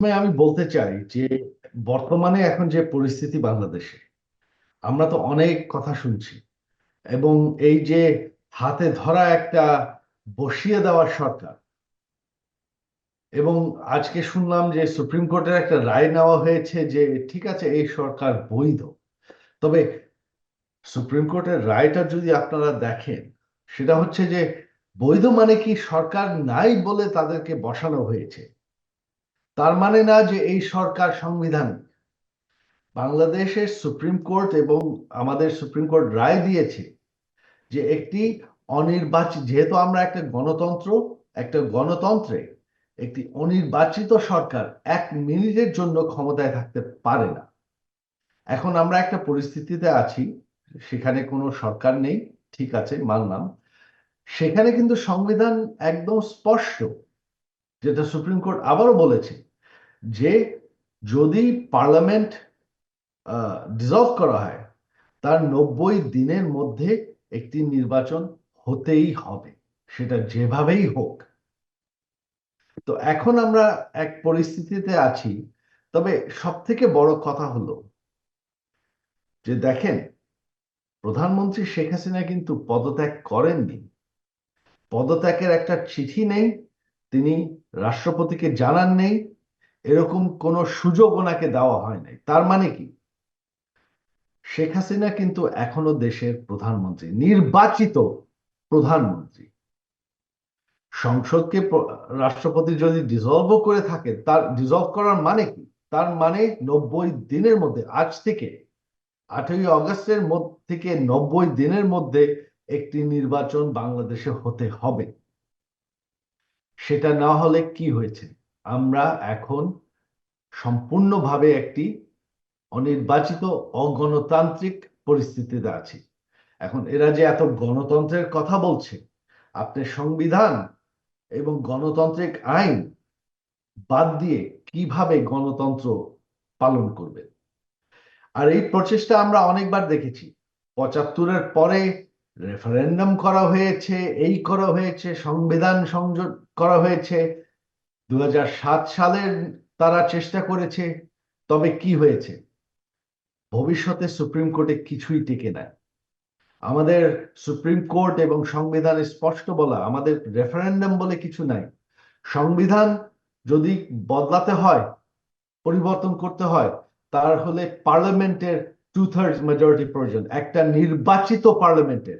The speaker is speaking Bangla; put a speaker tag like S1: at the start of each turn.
S1: আমি বলতে চাই যে বর্তমানে এখন যে পরিস্থিতি বাংলাদেশে, আমরা তো অনেক কথা শুনছি এবং এই যে হাতে ধরা একটা বসিয়ে দেওয়ার সরকার এবং আজকে শুনলাম যে সুপ্রিম কোর্টের একটা রায় নেওয়া হয়েছে যে ঠিক আছে, এই সরকার বৈধ। তবে সুপ্রিম কোর্টের রায়টা যদি আপনারা দেখেন, সেটা হচ্ছে যে বৈধ মানে কি সরকার নাই বলে তাদেরকে বসানো হয়েছে? তার মানে না যে এই সরকার সংবিধান বাংলাদেশের সুপ্রিম কোর্ট এবং আমাদের সুপ্রিম কোর্ট রায় দিয়েছে যে একটি অনির্বাচিত যেহেতু আমরা একটা গণতন্ত্র, একটা গণতন্ত্রে একটি অনির্বাচিত সরকার এক মিনিটের জন্য ক্ষমতায় থাকতে পারে না। এখন আমরা একটা পরিস্থিতিতে আছি, সেখানে কোনো সরকার নেই, ঠিক আছে, মানলাম। সেখানে কিন্তু সংবিধান একদম স্পষ্ট যেটা সুপ্রিম কোর্ট আবারও বলেছে যে যদি পার্লামেন্ট ডিজলভ করা হয়, তার নব্বই দিনের মধ্যে একটি নির্বাচন হতেই হবে। সেটা যেভাবেই হোক। তো এখন আমরা এক পরিস্থিতিতে আছি। তবে সব থেকে বড় কথা হলো যে দেখেন, প্রধানমন্ত্রী শেখ হাসিনা কিন্তু পদত্যাগ করেননি। পদত্যাগের একটা চিঠি নেই তিনি রাষ্ট্রপতিকে জানান নেই, এরকম কোনো সুযোগ ওনাকে দেওয়া হয় নাই। তার মানে কি? শেখ হাসিনা কিন্তু এখনও দেশের প্রধানমন্ত্রী, নির্বাচিত প্রধানমন্ত্রী। সংসদকে রাষ্ট্রপতি যদি ডিজলভ করে থাকে, তার ডিজলভ করার মানে কি? তার মানে নব্বই দিনের মধ্যে, আজ থেকে আঠেরোই অগস্টের থেকে নব্বই দিনের মধ্যে একটি নির্বাচন বাংলাদেশে হতে হবে। সেটা না হলে কি হয়েছে? আমরা এখন সম্পূর্ণভাবে একটি অনির্বাচিত অগণতান্ত্রিক পরিস্থিতিতে আছি। এখন এরা যে এত গণতন্ত্রের কথা বলছে, আপনি সংবিধান এবং গণতান্ত্রিক আইন বাদ দিয়ে কীভাবে গণতন্ত্র পালন করবে আর এই প্রচেষ্টা আমরা অনেকবার দেখেছি। পঁচাত্তরের পরে রেফারেন্ডাম করা হয়েছে, এই করা হয়েছে, সংবিধান সংযোগ করা হয়েছে। দুই হাজার সাত সালের তারা চেষ্টা করেছে, তবে কি হয়েছে? ভবিষ্যতে সুপ্রিম কোর্টে কিছুই টিকে নাই আমাদের সুপ্রিম কোর্ট এবং সংবিধানে স্পষ্ট বলা, আমাদের রেফারেন্ডাম বলে কিছু নাই। সংবিধান যদি বদলাতে হয়, পরিবর্তন করতে হয় তার হলে পার্লামেন্টের টু থার্ড মেজরিটি প্রয়োজন একটা নির্বাচিত পার্লামেন্টের